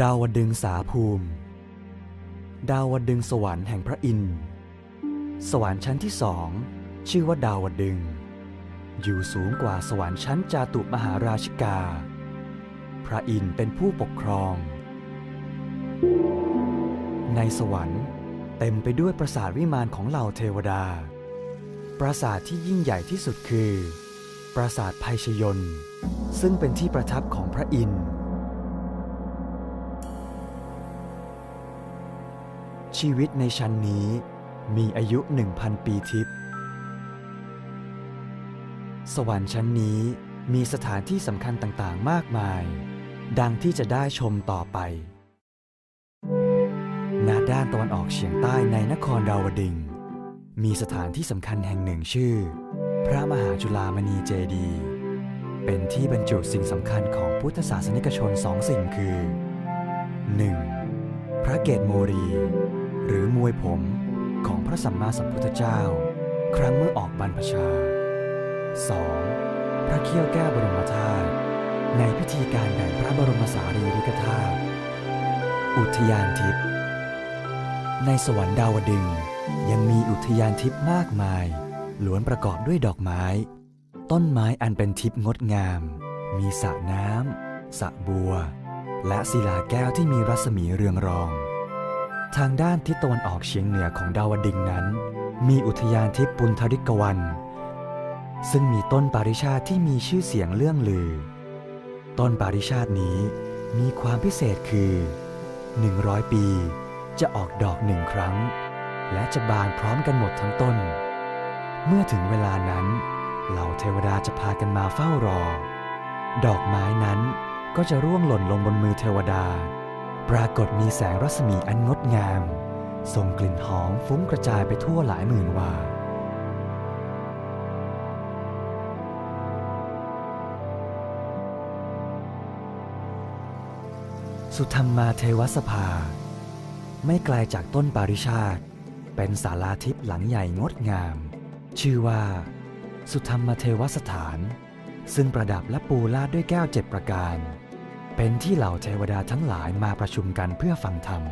ดาวดึงสาภูมิ ดาวดึงสวรรค์แห่งพระอินทร์ สวรรค์ชั้นที่สองชื่อว่าดาวดึง อยู่สูงกว่าสวรรค์ชั้นจาตุมหาราชิกา พระอินทร์เป็นผู้ปกครอง ในสวรรค์เต็มไปด้วยปราสาทวิมานของเหล่าเทวดา ปราสาทที่ยิ่งใหญ่ที่สุดคือ ปราสาทภัยชยน ซึ่งเป็นที่ประทับของพระอินทร์ ชีวิตในชั้นนี้มีอายุ 1,000 ปีทิพย์สวรรค์ชั้นนี้มีสถานที่สำคัญต่างๆ มากมาย ดังที่จะได้ชมต่อไปณด้านตะวันออกเฉียงใต้ในนครดาวดึง มีสถานที่สำคัญแห่งหนึ่งชื่อ พระมหาจุฬามณีเจดี เป็นที่บรรจุสิ่งสำคัญของพุทธศาสนิกชนสองสิ่งคือ 1. พระเกศโมรี หรือมวยผมของพระสัมมาสัมพุทธเจ้า ครั้งเมื่อออกบรรพชา 2. พระเขี้ยวแก้วบรมธาตุในพิธีการแบ่งพระบรมสารีริกธาตุอุทยานทิพย์ในสวรรค์ดาวดึงยังมีอุทยานทิพย์มากมาย ล้วนประกอบด้วยดอกไม้ ต้นไม้อันเป็นทิพย์งดงาม มีสระน้ำสระบัว และศิลาแก้วที่มีรัศมีเรืองรอง ทางด้านทิศตะวันออกเฉียงเหนือของดาวดึงนั้น มีอุทยานทิพย์ปุณธริกวัน ซึ่งมีต้นปาริชาติที่มีชื่อเสียงเลื่องลือ ต้นปาริชาตินี้มีความพิเศษคือ 100 ปี จะออกดอกหนึ่งครั้ง และจะบานพร้อมกันหมดทั้งต้น เมื่อถึงเวลานั้น เหล่าเทวดาจะพากันมาเฝ้ารอ ดอกไม้นั้นก็จะร่วงหล่นลงบนมือเทวดา ปรากฏมีแสงรัศมีอันงดงามส่งกลิ่นหอมฟุ้งกระจายไปทั่วหลายหมื่นวาสุธรรมมาเทวสภา ไม่ไกลาจากต้นปาริชาติ เป็นศาลาทิพย์หลังใหญ่งดงาม ชื่อว่า สุธรรมเทวสถาน ซึ่งประดับและปูลาดด้วยแก้วเจ็ดประการ เป็นที่เหล่าเทวดาทั้งหลายมาประชุมกันเพื่อฟังธรรม